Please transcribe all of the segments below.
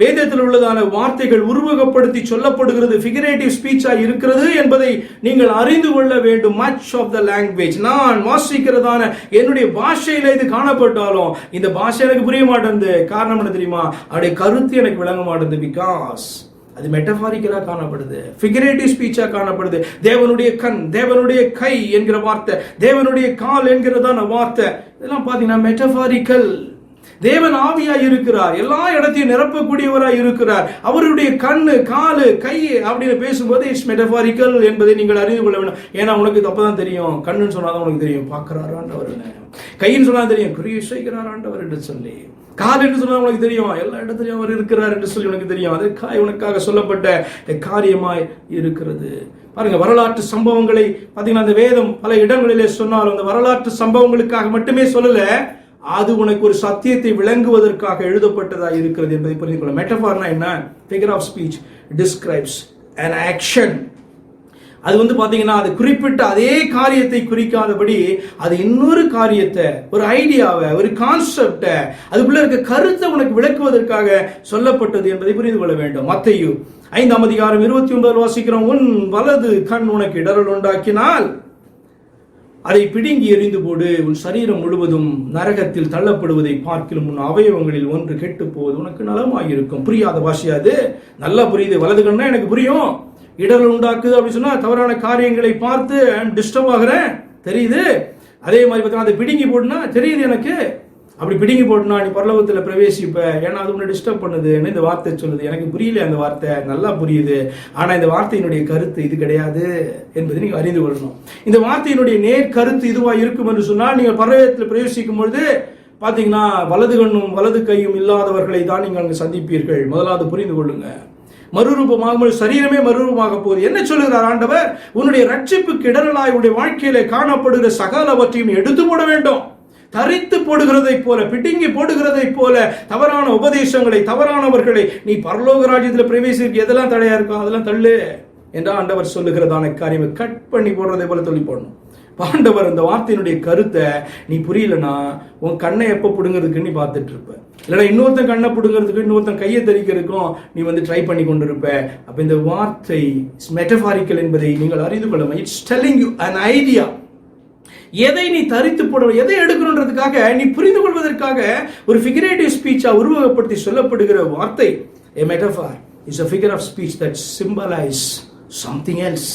வேதத்தில் உள்ளதான வார்த்தைகள் உருவகப்படுத்தி சொல்லப்படுகிறது ஃபிகரேட்டிவ் ஸ்பீச்சாக இருக்கிறது என்பதை நீங்கள் அறிந்து கொள்ள வேண்டும். மச் ஆஃப் த லாங்குவேஜ் நான் வாசிக்கிறதான என்னுடைய பாஷையில் இது காணப்பட்டாலும் இந்த பாஷை எனக்கு புரிய மாட்டேங்குது. காரணம் என்ன தெரியுமா? அவருடைய கருத்து எனக்கு விளங்க மாட்டேங்குது பிகாஸ் அது மெட்டபாரிக்கலாக காணப்படுது. ஃபிகரேட்டிவ் ஸ்பீச்சாக காணப்படுது. தேவனுடைய கண் தேவனுடைய கை என்கிற வார்த்தை தேவனுடைய கால் என்கிறதான வார்த்தை இதெல்லாம் பார்த்தீங்கன்னா மெட்டபாரிக்கல் தேவன் ஆவியாய் இருக்கிறார். எல்லா இடத்தையும் நிரப்பக்கூடியவராய் இருக்கிறார். அவருடைய கண்ணு காலு கை அப்படின்னு பேசும்போது இட்ஸ் மெட்டபாரிக்கல் என்பதை நீங்கள் அறிந்து கொள்ள வேண்டும். ஏன்னா உனக்கு இது அப்பதான் தெரியும். கண்ணுன்னு சொன்னாதான் உனக்கு தெரியும். பார்க்கிறாராண்டவர் கைன்னு சொன்னா தெரியும். குறி செய்கிறாராண்டவர் என்று சொல்லி. கால் என்று சொன்னால் உனக்கு தெரியும். எல்லா இடத்துலையும் அவர் இருக்கிறார் என்று சொல்லி உனக்கு தெரியும். அதற்காக உனக்காக சொல்லப்பட்ட காரியமாய் இருக்கிறது. பாருங்க வரலாற்று சம்பவங்களை பார்த்தீங்கன்னா அந்த வேதம் பல இடங்களிலே சொன்னாலும் அந்த வரலாற்று சம்பவங்களுக்காக மட்டுமே சொல்லலை. அது உனக்கு ஒரு சத்தியத்தை விளங்குவதற்காக எழுதப்பட்டதா இருக்கிறது என்பதை புரிந்து கொள்ள. மெட்டபார்னா என்ன? Figure of speech describes an action அது வந்து பார்த்தீங்கன்னா அது குறிப்பிட்ட அதே காரியத்தை குறிக்காதபடி அது இன்னொரு காரியத்தை ஒரு ஐடியாவை ஒரு கான்செப்டை அதுக்குள்ள இருக்க கருத்தை உனக்கு விளக்குவதற்காக சொல்லப்பட்டது என்பதை புரிந்து கொள்ள வேண்டும். மத்தையும் ஐந்தாம் அதிகாரம் இருபத்தி ஒன்பது வாசிக்கிறோம் உன் வலது கண் உனக்கு இடரல் உண்டாக்கினால் அதை பிடுங்கி எறிந்து போடு. உன் சரீரம் முழுவதும் நரகத்தில் தள்ளப்படுவதை பார்க்கிலும் உன் அவயவங்களில் ஒன்று கெட்டு போவது உனக்கு நலமாயிருக்கும். புரியாத பாஷையா அது? நல்லா புரியுது. வலது கண்ணா எனக்கு புரியும். இடர்கள் உண்டாக்குது அப்படின்னு சொன்னா தவறான காரியங்களை பார்த்து டிஸ்டர்ப் ஆகுறேன். தெரியுது? அதே மாதிரி பார்த்தீங்கன்னா அதை பிடுங்கி போடுனா தெரியுது எனக்கு. அப்படி பிடுங்கி போட்டுனா நீ பரலோகத்தில் பிரவேசிப்ப. ஏன்னா அது உன்னை டிஸ்டர்ப் பண்ணுதுன்னு இந்த வார்த்தை சொல்லுது? எனக்கு புரியல அந்த வார்த்தை. நல்லா புரியுது. ஆனால் இந்த வார்த்தையினுடைய கருத்து இது கிடையாது என்பதை நீங்கள் அறிந்து கொள்ளணும். இந்த வார்த்தையினுடைய நேர் கருத்து இதுவாக இருக்கும் என்று சொன்னால் நீங்கள் பரலோகத்தில் பிரவேசிக்கும் பொழுது பார்த்தீங்கன்னா வலது கண்ணும் வலது கையும் இல்லாதவர்களை தான் நீங்கள் அங்கே சந்திப்பீர்கள். முதலாவது புரிந்து கொள்ளுங்க. மறுரூபமாக சரீரமே மறுரூபமாக போகுது. என்ன சொல்லுகிறார் ஆண்டவர்? உன்னுடைய ரட்சிப்பு இடரலாய் உன்னுடைய வாழ்க்கையில காணப்படுகிற சகலவற்றையும் எடுத்து போட வேண்டும். தரித்து போடுகிறதை போல பிடுங்கி போடுகிறதை போல தவறான உபதேசங்களை தவறானவர்களை நீ பரலோக ராஜ்யத்தில் பிரவேசிக்க எதெல்லாம் தடையா இருக்கும் அதெல்லாம் தள்ளு என்று ஆண்டவர் சொல்லுகிறதான காரியம் கட் பண்ணி போடுறதை போல சொல்லி போடணும். பாண்டவர் அந்த வார்த்தையினுடைய கருத்தை நீ புரியலனா? உன் கண்ணை எப்போ பிடுங்கிறதுக்கு நீ பார்த்துட்டு இருப்ப இல்லைனா இன்னொருத்தன் கண்ணை பிடுங்கிறதுக்கு இன்னொருத்தன் கையை தெரிக்கிறதுக்கும் நீ வந்து ட்ரை பண்ணி கொண்டு இருப்ப அப்போ இந்த வார்த்தை மெட்டபாரிக்கல் என்பதை நீங்கள் அறிந்து கொள்ள it's telling you an idea எதை நீ தரித்து போட எதை எடுக்கணுன்றதுக்காக நீ புரிந்து கொள்வதற்காக ஒரு ஃபிகரேட்டிவ் ஸ்பீச்சாக உருவகப்படுத்தி சொல்லப்படுகிற வார்த்தை a metaphor is a figure of speech that symbolize something else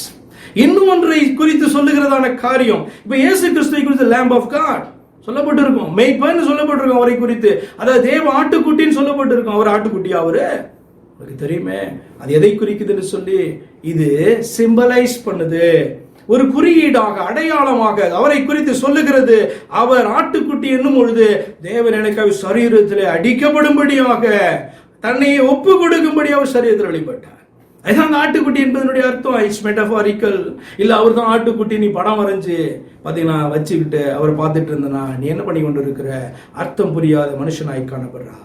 இன்னும் ஒன்றை குறித்து சொல்லுகிறதான காரியம் இப்போ இயேசு கிறிஸ்துவை குறித்து லேம்ப் ஆஃப் காட் சொல்லப்பட்டிருக்கும். மெய்ப்பன்னு சொல்லப்பட்டிருக்கும் அவரை குறித்து. அதாவது தேவ ஆட்டுக்குட்டின்னு சொல்லப்பட்டிருக்கும். அவர் ஆட்டுக்குட்டியா அவரு? உங்களுக்கு தெரியுமே. அது எதை குறிக்குதுன்னு சொல்லி இது சிம்பலைஸ் பண்ணுது. ஒரு குறியீடாக அடையாளமாக அவரை குறித்து சொல்லுகிறது. அவர் ஆட்டுக்குட்டி என்னும் பொழுது தேவன் எனக்காக சரீரத்தில் அடிக்கப்படும்படியாக தன்னை ஒப்பு கொடுக்கும்படி அவர் சரீரத்தில் வெளிப்பட்டார். அதுதான் அந்த ஆட்டுக்குட்டி என்பதனுடைய அர்த்தம். இட்ஸ் மெட்டபாரிக்கல் இல்லை அவர் தான் ஆட்டுக்குட்டி நீ படம் வரைஞ்சு பார்த்தீங்கன்னா வச்சுக்கிட்டு அவரை பார்த்துட்டு இருந்தனா நீ என்ன பண்ணி கொண்டு இருக்கிற அர்த்தம் புரியாத மனுஷனாய் காணப்படுறா